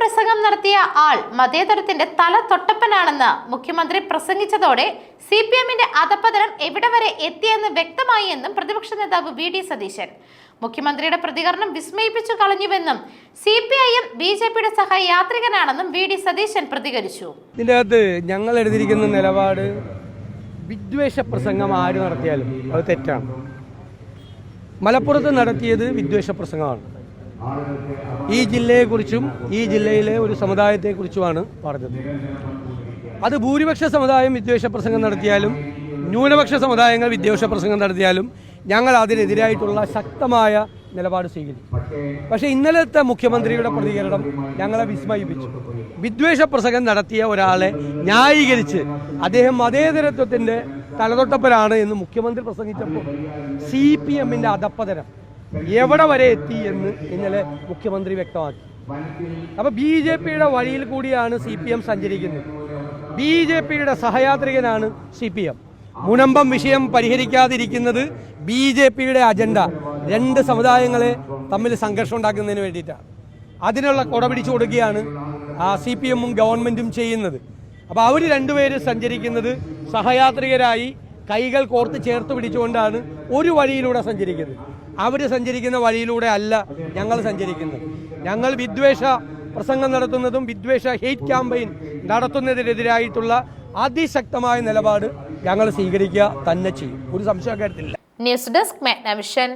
പ്രസംഗം നടത്തിയ ആൾ മതേതരത്തിന്റെ തല തൊട്ടപ്പനാണെന്ന് മുഖ്യമന്ത്രി പ്രസംഗിച്ചതോടെ സി പി എമ്മിന്റെ അധപതനം എവിടെ വരെ എത്തിയെന്ന് വ്യക്തമായി എന്നും പ്രതിപക്ഷ നേതാവ് വി ഡി സതീശൻ. മുഖ്യമന്ത്രിയുടെ പ്രതികരണം വിസ്മയിപ്പിച്ചു കളഞ്ഞുവെന്നും C P I M B J പിയുടെ സഹയാത്രികനാണെന്നും വി ഡി സതീശൻ പ്രതികരിച്ചു. ഇതിന്റെ അകത്ത് ഞങ്ങൾ എടുത്തിരിക്കുന്ന നിലപാട് വിദ്വേഷ പ്രസംഗം ആര് നടത്തിയാലും അത് തെറ്റാണ്. മലപ്പുറത്ത് നടത്തിയത് വിദ്വേഷ പ്രസംഗമാണ്. ഈ ജില്ലയെക്കുറിച്ചും ഈ ജില്ലയിലെ ഒരു സമുദായത്തെക്കുറിച്ചുമാണ് പറഞ്ഞത്. അത് ഭൂരിപക്ഷ സമുദായം വിദ്വേഷ പ്രസംഗം നടത്തിയാലും ന്യൂനപക്ഷ സമുദായങ്ങൾ വിദ്വേഷ പ്രസംഗം നടത്തിയാലും ഞങ്ങൾ അതിനെതിരായിട്ടുള്ള ശക്തമായ നിലപാട് സ്വീകരിക്കും. പക്ഷേ ഇന്നലത്തെ മുഖ്യമന്ത്രിയുടെ പ്രതികരണം ഞങ്ങളെ വിസ്മയിപ്പിച്ചു. വിദ്വേഷ പ്രസംഗം നടത്തിയ ഒരാളെ ന്യായീകരിച്ച് അദ്ദേഹം മതേതരത്വത്തിന്റെ തലതൊട്ടപ്പനാണ് എന്ന് മുഖ്യമന്ത്രി പ്രസംഗിച്ചപ്പോൾ സി പി എമ്മിന്റെ അധപ്പതനം എവിടെ വരെ എത്തി എന്ന് ഇന്നലെ മുഖ്യമന്ത്രി വ്യക്തമാക്കി. അപ്പൊ ബി ജെ പിയുടെ വഴിയിൽ കൂടിയാണ് സി പി എം സഞ്ചരിക്കുന്നത്. ബി ജെ പിയുടെ സഹയാത്രികനാണ് സി പി എം. മുനമ്പം വിഷയം പരിഹരിക്കാതിരിക്കുന്നത് ബി ജെ പിയുടെ അജണ്ട. രണ്ട് സമുദായങ്ങളെ തമ്മിൽ സംഘർഷം ഉണ്ടാക്കുന്നതിന് വേണ്ടിയിട്ടാണ്. അതിനുള്ള കൊട പിടിച്ചു കൊടുക്കുകയാണ് സി പി എമ്മും ഗവൺമെന്റും ചെയ്യുന്നത്. അപ്പോൾ അവർ രണ്ടുപേരും സഞ്ചരിക്കുന്നത് സഹയാത്രികരായി കൈകൾ കോർത്ത് ചേർത്ത് പിടിച്ചുകൊണ്ടാണ് ഒരു വഴിയിലൂടെ സഞ്ചരിക്കുന്നത്. അവർ സഞ്ചരിക്കുന്ന വഴിയിലൂടെ അല്ല ഞങ്ങൾ സഞ്ചരിക്കുന്നത്. ഞങ്ങൾ വിദ്വേഷ പ്രസംഗം നടത്തുന്നതും വിദ്വേഷ ഹെയ്റ്റ് ക്യാമ്പയിൻ നടത്തുന്നതിനെതിരായിട്ടുള്ള അതിശക്തമായ നിലപാട് ഞങ്ങൾ സ്വീകരിക്കുക തന്നെ ചെയ്യും. ഒരു സംശയക്കാര്യത്തില്ല ന്യൂസ് ഡെസ്ക് മെഗ്നവിഷൻ